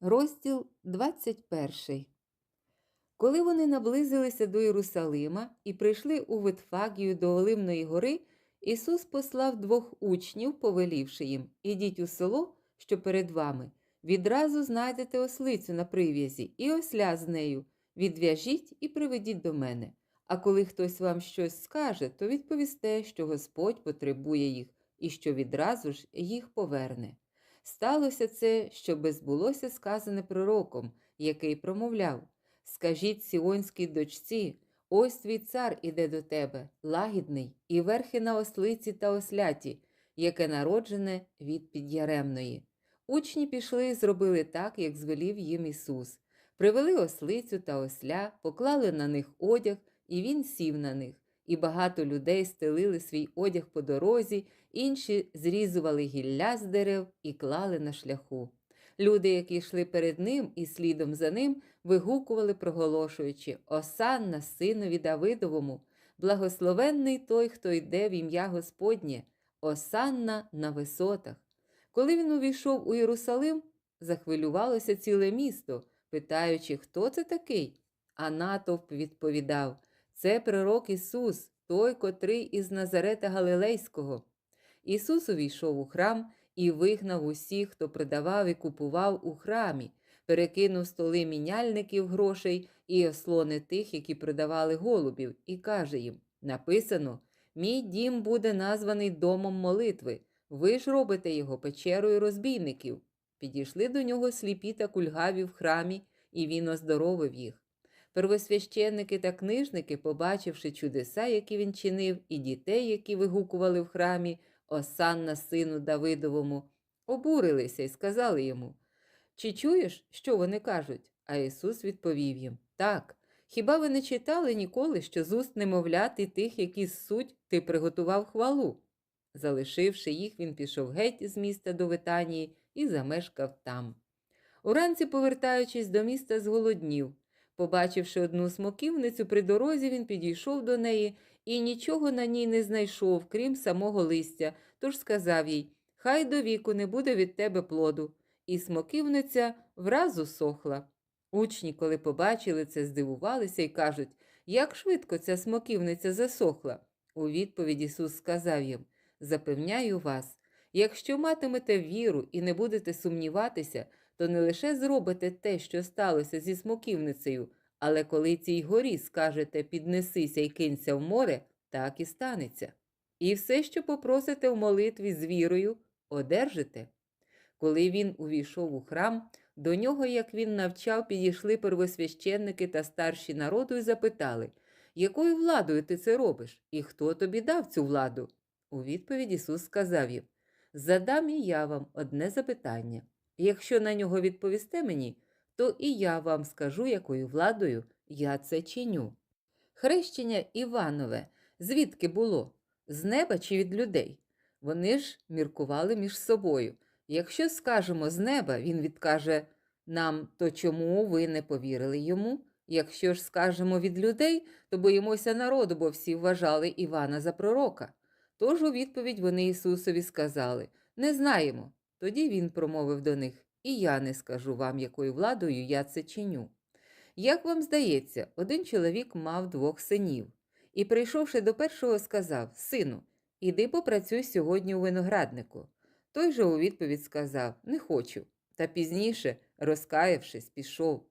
Розділ 21. Коли вони наблизилися до Єрусалима і прийшли у Витфагію до Оливної гори, Ісус послав двох учнів, повелівши їм Ідіть у село, що перед вами, відразу знайдете ослицю на прив'язі і осля з нею, відв'яжіть і приведіть до мене. А коли хтось вам щось скаже, то відповісте, що Господь потребує їх і що відразу ж їх поверне. Сталося це, щоби збулося сказане пророком, який промовляв Скажіть сіонській дочці, ось твій цар іде до тебе, лагідний, і верхи на ослиці та осляті, яке народжене від підяремної. Учні пішли і зробили так, як звелів їм Ісус. Привели ослицю та осля, поклали на них одяг, і він сів на них. І багато людей стелили свій одяг по дорозі, інші зрізували гілля з дерев і клали на шляху. Люди, які йшли перед ним і слідом за ним, вигукували, проголошуючи Осанна, синові Давидовому, благословенний той, хто йде в ім'я Господнє, Осанна на висотах. Коли він увійшов у Єрусалим, захвилювалося ціле місто, питаючи, хто це такий. А натовп відповідав це пророк Ісус, той, котрий із Назарета Галилейського. Ісус увійшов у храм і вигнав усіх, хто продавав і купував у храмі, перекинув столи міняльників грошей і ослони тих, які продавали голубів, і каже їм: Написано: Мій дім буде названий домом молитви. Ви ж робите його печерою розбійників. Підійшли до нього сліпі та кульгаві в храмі, і він оздоровив їх. Первосвященники та книжники, побачивши чудеса, які він чинив, і дітей, які вигукували в храмі, Осанна сину Давидовому, обурилися і сказали йому Чи чуєш, що вони кажуть? А Ісус відповів їм Так. Хіба ви не читали ніколи, що з уст немовлят і тих, які суть, ти приготував хвалу? Залишивши їх, він пішов геть з міста до Витанії і замешкав там. Уранці, повертаючись до міста, зголоднів. Побачивши одну смоківницю при дорозі, він підійшов до неї і нічого на ній не знайшов, крім самого листя, тож сказав їй Хай до віку не буде від тебе плоду. І смоківниця враз усохла. Учні, коли побачили це, здивувалися і кажуть, як швидко ця смоківниця засохла. У відповідь Ісус сказав їм Запевняю вас, якщо матимете віру і не будете сумніватися, то не лише зробите те, що сталося зі смоківницею, але коли цій горі скажете піднесися і кинься в море, так і станеться. І все, що попросите в молитві з вірою, одержите. Коли він увійшов у храм, до нього, як він навчав, підійшли первосвященники та старші народу і запитали, якою владою ти це робиш, і хто тобі дав цю владу? У відповідь Ісус сказав їм Задам і я вам одне запитання. Якщо на нього відповісте мені, то і я вам скажу, якою владою я це чиню. Хрещення Іванове звідки було? З неба чи від людей? Вони ж міркували між собою. Якщо скажемо з неба, він відкаже нам, то чому ви не повірили йому? Якщо ж скажемо від людей, то боїмося народу, бо всі вважали Івана за пророка. Тож у відповідь вони Ісусові сказали Не знаємо. Тоді він промовив до них І я не скажу вам, якою владою я це чиню. Як вам здається, один чоловік мав двох синів, і, прийшовши до першого, сказав Сину, іди попрацюй сьогодні у винограднику. Той же у відповідь сказав Не хочу. Та пізніше, розкаявшись, пішов.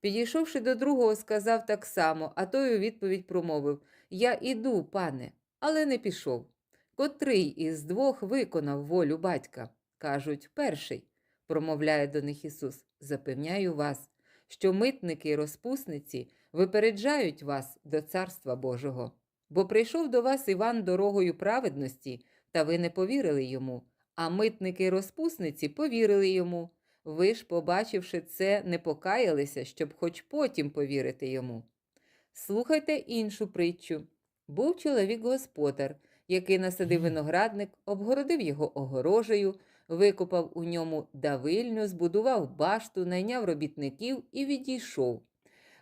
Підійшовши до другого, сказав так само, а той у відповідь промовив Я іду, пане, але не пішов. Котрий із двох виконав волю батька? Кажуть, перший, промовляє до них Ісус, запевняю вас, що митники й розпусниці випереджають вас до Царства Божого. Бо прийшов до вас Іван дорогою праведності, та ви не повірили йому, а митники й розпусниці повірили йому. Ви ж, побачивши це, не покаялися, щоб хоч потім повірити йому. Слухайте іншу притчу. Був чоловік господар, який насадив виноградник, обгородив його огорожею, викопав у ньому давильню, збудував башту, найняв робітників і відійшов.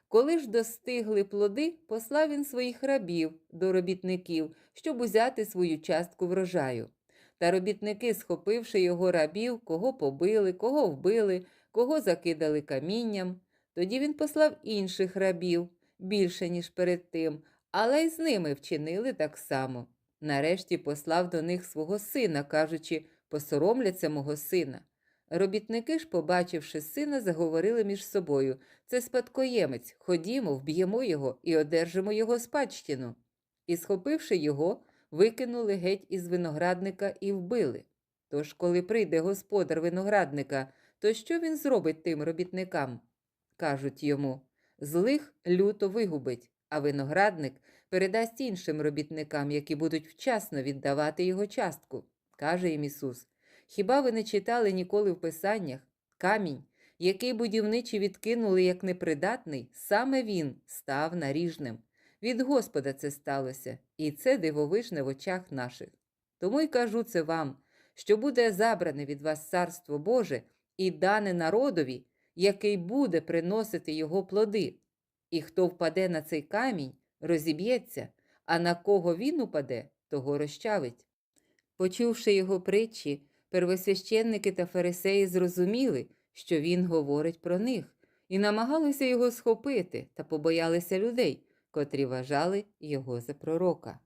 Коли ж достигли плоди, послав він своїх рабів до робітників, щоб узяти свою частку врожаю. Та робітники, схопивши його рабів, кого побили, кого вбили, кого закидали камінням. Тоді він послав інших рабів, більше, ніж перед тим, але й з ними вчинили так само. Нарешті послав до них свого сина, кажучи, посоромляться мого сина. Робітники ж, побачивши сина, заговорили між собою це спадкоємець, ходімо, вб'ємо його і одержимо його спадщину. І, схопивши його, викинули геть із виноградника і вбили. Тож, коли прийде господар виноградника, то що він зробить тим робітникам? Кажуть йому злих люто вигубить, а виноградник передасть іншим робітникам, які будуть вчасно віддавати його частку. Каже їм Ісус. Хіба ви не читали ніколи в Писаннях камінь, який будівничі відкинули як непридатний, саме він став наріжним. Від Господа це сталося, і це дивовижне в очах наших. Тому й кажу це вам, що буде забране від вас царство Боже і дане народові, який буде приносити його плоди. І хто впаде на цей камінь, розіб'ється, а на кого він упаде, того розчавить. Почувши його притчі, первосвященники та фарисеї зрозуміли, що він говорить про них, і намагалися його схопити та побоялися людей, котрі вважали його за пророка.